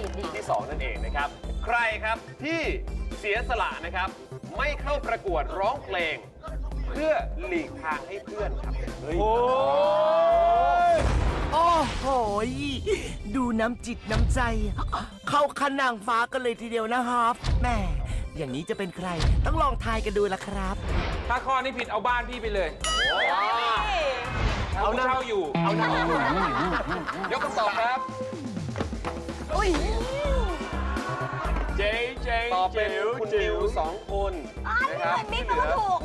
ดีดี ที่สองนั่นเองนะครับ ใครครับที่เสียสละนะครับ ไม่เข้าประกวดร้องเพลง เพื่อหลีกทางให้เพื่อนครับโอ้ยโอ้โหยดูน้ำจิตน้ำใจ เข้าขนางฟ้ากันเลยทีเดียวนะครับแหม่อย่างนี้จะเป็นใคร ต้องลองทายกันดูละครับ ถ้าข้อนี้ผิดเอาบ้านพี่ไปเลย เอาเช่าอยู่ เอาหน้ายกคำตอบครับ อุ้ยเจ๊เจ๊ตอบเป็นคุณนิวสองคนอันนะนี้คเหรับมือนบิ๊ก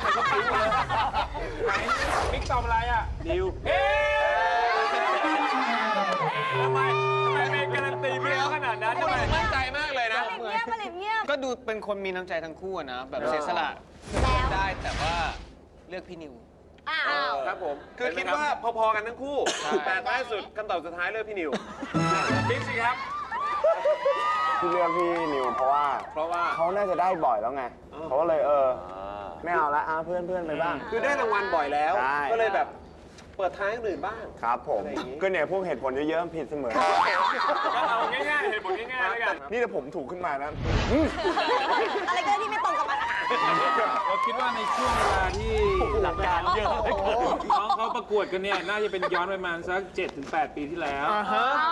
ที่ก็เหลือถูกไหนบิ๊กตอบอะไรอะ นิวเอ๊ะทำไมทำไมเป็นการันตีพี่เขาขนาดนั้นทำไมมั่นใจมากเลยนะมาลิบเงียบมาลิบเงียบก็ดูเป็นคนมีน้ำใจทั้งคู่อะนะ แบบเสียสละแล้วได้แต่ว่าเลือกพี่นิว อ้าว ครับผม คือคิดว่าพอๆกันทั้งคู่ แต่ท้ายสุดคำตอบสุดท้ายเลือกพี่นิวบิ๊กสิครับ ที่เลือกพี่นิวเพราะว่าเพราะว่าเขาน่าจะได้บ่อยแล้วไงเขาก็เลยเออไม่เอาละอะเพื่อนเพื่อนไปบ้าง คือได้รางวัลบ่อยแล้ว ใช่ ก็เลยแบบเปิดทางให้คนอื่นบ้าง ครับผมอะไรอย่างงี้ ก็เนี่ยพวกเหตุผลเยอะๆผิดเสมอ ก็เอาง่ายๆเหตุผลง่ายๆแล้วกัน นี่ถ้าผมถูกขึ้นมานะ อะไรก็ได้ที่ไม่ตรงกับมันอะ เราคิดว่าในช่วงเวลาที่หลักการเยอะน้องเขาประกวดกันเนี่ยน่าจะเป็นย้อนไปประมาณสัก 7-8 ปีที่แล้ว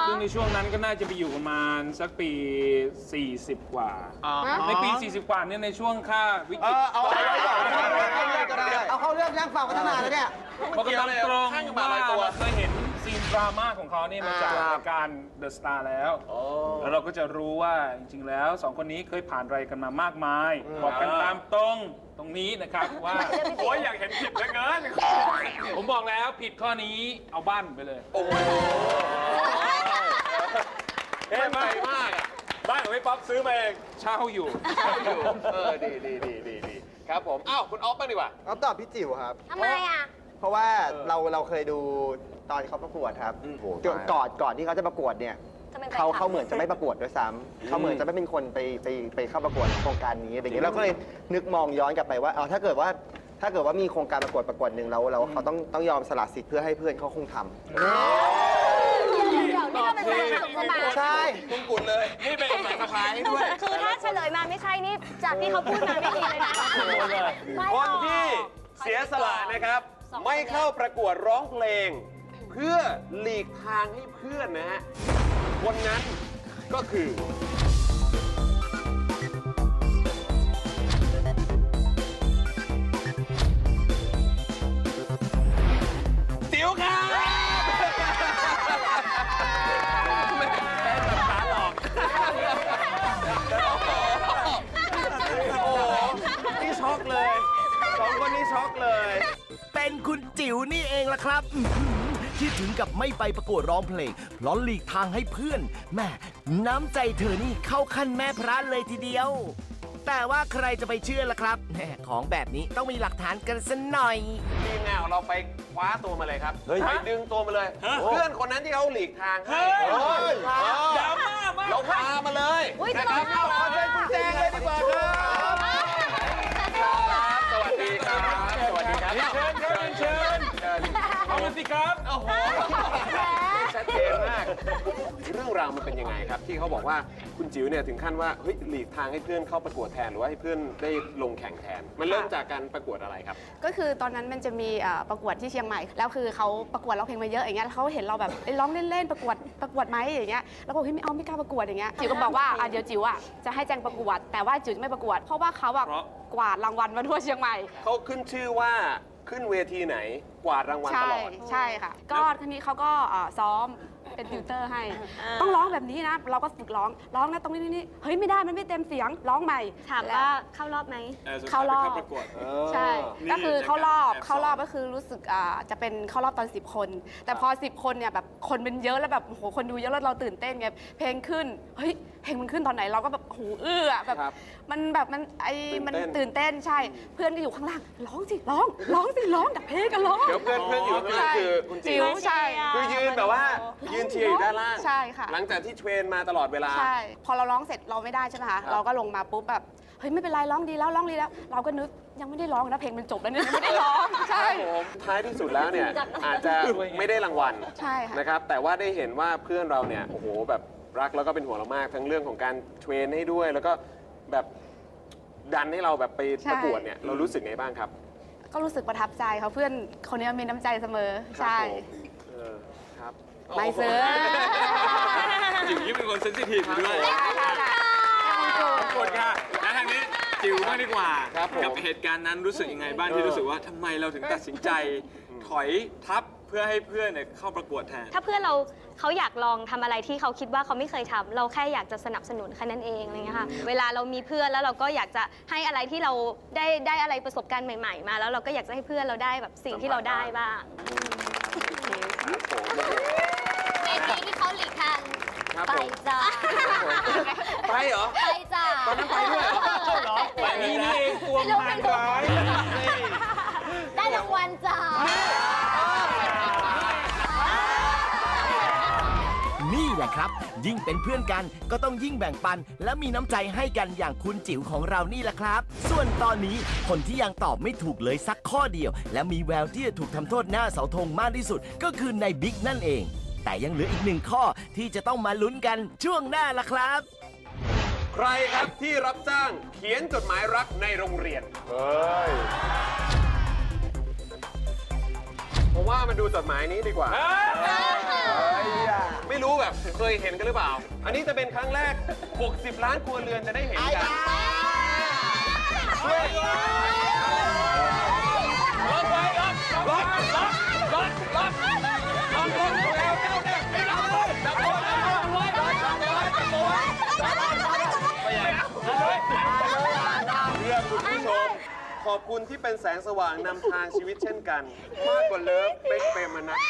ซึ่งในช่วงนั้นก็น่าจะไปอยู่ประมาณสักปี 40 กว่า ในปี 40 กว่าเนี่ยในช่วงค่าวิกฤตเอาเอาเอาเอาเข้าเรื่องย่างฝากพัฒนาแล้วเนี่ยบอกกันตามตรงข้างกับหมาว่าลายตัวเราเคยเห็นซีน ดราม่าของเขาเนี่ยมาจากรายการ The Star แล้ว แล้วเราก็จะรู้ว่าจริงๆแล้วสองคนนี้เคยผ่านอะไรกันมามากมาย บอกกันตามตรงตรงนี้นะครับว่า โอ้ยอยากเห็นผิดเหลือเกินผมบอกแล้วผิดข้อนี้เอาบ้านไปเลย โอ้โหเท่มากมากอะบ้านของพี่ป๊อปซื้อมาเองเช่าอยู่ใช่อยู่เออดีดีดีดีดีครับผมอ้าวคุณออฟบ้างดีกว่าเอาตอบพี่จิ๋วครับทำไมอะเพราะว่าเราเราเคยดู ตอนเขาประกวดครับโอ้โหก่อนก่อนก่อนที่เขาจะประกวดเนี่ยจะเป็นแฟนคลับเขาเขาเหมือนจะไม่ประกวดด้วยซ้ำเขาเหมือนจะไม่เป็นคนไปไปไปเข้าประกวดโครงการนี้อะไรอย่างเงี้ยเราก็เลยนึกมองย้อนกลับไปว่าเอาถ้าเกิดว่าถ้าเกิดว่ามีโครงการประกวดประกวดหนึ่งแล้วแล้วเขาต้องต้องยอมสละสิทธิ์เพื่อให้เพื่อนเขาคงทำเดี๋ยวนี่ก็เป็นแฟนคลับเข้ามาใช่มงกุฎเลย นี่เป็นสายสะพายให้ด้วย คือถ้าเฉลยมาไม่ใช่นี่จากที่เขาพูดมาไม่ดีเลยนะไม่หครอกนที่เสียสละนะครับ ไม่เข้าประกวดร้องเพลงเพื่อหลีกทางให้เพื่อนนะฮะคนนั้นก็คือ ติ๋วครับไม่ได้แบบขาหลอก โอ้โหนี่ช็อกเลยสองคนนี้ช็อกเลย เป็นคุณจิ๋วนี่เองล่ะครับอื้อหือ ที่ถึงกับไม่ไปประกวดร้องเพลงเพราะหลีกทางให้เพื่อนแม่น้ำใจเธอนี่เข้าขั้นแม่พระเลยทีเดียว แต่ว่าใครจะไปเชื่อล่ะครับแหมของแบบนี้ต้องมีหลักฐานกันสักหน่อย ทีมงานของเราไปคว้าตัวมาเลยครับเฮ้ย ไปดึงตัวมาเลย เพื่อนคนนั้นที่เขาหลีกทางให้เฮ้ย เออดราม่ามาก เราพามาเลยอุ๊ยนะจะครับร้องไห้เหรอขอเชิญคุณแจงเลยดีกว่าครับครับ เอามาสิครับโอ้โหชัดเจนมาก เรื่องราวมันเป็นยังไงครับ ที่เขาบอกว่าคุณจิ๋วเนี่ยถึงขั้นว่าเฮ้ยหลีกทางให้เพื่อนเข้าประกวดแทนหรือว่าให้เพื่อนได้ลงแข่งแทน มันเริ่มจากการประกวดอะไรครับ ก็คือตอนนั้นมันจะมีเอ่อประกวดที่เชียงใหม่ แล้วคือเขาประกวดร้องเพลงมาเยอะอย่างเงี้ยแล้วเขาเห็นเราแบบเอ้ยร้องเล่นๆประกวดประกวดไหมอย่างเงี้ยแล้วบอกเฮ้ยไม่เอาไม่กล้าประกวดอย่างเงี้ยจิ๋วก็บอกว่าอะเดี๋ยวจิ๋วอะจะให้แจงประกวด แต่ว่าจิ๋วจะไม่ประกวด เพราะว่าเขาอะเพราะ กวาดรางวัลมาทั่วเชียงใหม่ เขาขึ้นชื่อว่า ขึ้นเวทีไหนกวาดรางวัลตใช่ลอด ใช่ค่ะ ก็ทีนี้เขาก็เอ่อซ้อม เป็นติวเตอร์ให้ ต้องร้องแบบนี้นะ เราก็ฝึกร้องร้องนะตรงนี้นี่เฮ้ยไม่ได้มันไม่เต็มเสียงร้องใหม่ถามว่าเข้ารอบไหมเข้ารอบเข้าประกวดใช่นี่ก็คือเข้ารอบแอบสอนเข้ารอบก็คือรู้สึกอ่าจะเป็นเข้ารอบตอน 10 คน แต่พอ 10 คนเนี่ยแบบคนเป็นเยอะแล้วแบบโอ้โหคนดูเยอะแล้วเราตื่นเต้นไงเพลงขึ้นเฮ้ยเพลงมันขึ้นตอนไหนเราก็แบบหูอื้ออะแบบครับมันแบบมันไอ้ตื่นมันเต้นตื่นเต้นใช่ เพื่อนก็อยู่ข้างล่างร้องสิร้องร้องสิร้องดับเพลงกันร้องเดี๋ยวเพื่อนเพื่อนอยู่ข้างล่างคือคุณจิ๋วใช่คือยืนแบบว่ายืนเชียร์อยู่ด้านล่างใช่ค่ะ หลังจากที่เทรนมาตลอดเวลา ใช่ พอเราร้องเสร็จเราไม่ได้ใช่ไหมคะ เราก็ลงมาปุ๊บแบบ เฮ้ยไม่เป็นไรร้องดีแล้วร้องดีแล้ว เราก็นึกยังไม่ได้ร้องนะเพลงมันจบแล้วเนี่ยยังไม่ได้ร้อง ใช่ผมท้ายที่สุดแล้วเนี่ยอาจจะไม่ได้รางวัลใช่ค่ะ นะครับ แต่ว่าได้เห็นว่าเพื่อนเราเนี่ยโอ้โหแบบรักแล้วก็เป็นห่วงเรามาก ทั้งเรื่องของการเทรนให้ด้วย แล้วก็แบบดันให้เราแบบไปใช่ประกวดเนี่ยเรารู้สึกไงบ้างครับ ก็รู้สึกประทับใจเขาเพื่อนคนนี้มีน้ำใจเสมอใช่ครับผม เออครับไม่เสือจิ๋วยิ่งเป็นคนเซนซิทีฟด้วยกดค่ะแล้วทางนี้จิ๋วบ้างดีกว่า ครับผม กับเหตุการณ์นั้นรู้สึกยังไงบ้างที่รู้สึกว่าทำไมเราถึงตัดสินใจ ถอยทับเพื่อให้เพื่อนเนี่ยเข้าประกวดแทน ถ้าเพื่อนเราเขาอยากลองทำอะไรที่เขาคิดว่าเขาไม่เคยทำเราแค่อยากจะสนับสนุนแค่นั้นเองอะไรเงี้ยค่ะเวลาเรามีเพื่อนแล้วเราก็อยากจะให้อะไรที่เราได้ได้อะไรประสบการณ์ใหม่ ๆ มา แล้วเราก็อยากจะให้เพื่อนเราได้แบบสิ่งที่เราได้บ้าง ครับผม เวทีที่เขาหลีกทางครับไปผมจ้าไปเหรอ ไปจ้าตอนนั้นไปด้วยเหรอไปนี่นี่เองตัวมันร้ายได้รางวัลจ้านี่แหละครับ ยิ่งเป็นเพื่อนกันก็ต้องยิ่งแบ่งปัน และมีน้ำใจให้กันอย่างคุณจิ๋วของเรานี่แหละครับ ส่วนตอนนี้คนที่ยังตอบไม่ถูกเลยสักข้อเดียว และมีแววที่จะถูกทำโทษหน้าเสาธงมากที่สุด ก็คือในบิ๊กนั่นเอง แต่ยังเหลืออีกหนึ่งข้อที่จะต้องมาลุ้นกันช่วงหน้าละครับ ใครครับที่รับจ้างเขียนจดหมายรักในโรงเรียนเฮ้ยผมว่ามาดูจดหมายนี้ดีกว่า ไม่รู้แบบเคยเห็นกันหรือเปล่า อันนี้จะเป็นครั้งแรก 60 ล้านครัวเรือนจะได้เห็นกัน ขอบคุณที่เป็นแสงสว่างนำทางชีวิตเช่นกัน มากกว่าเลิฟเป๊กเปรมนัท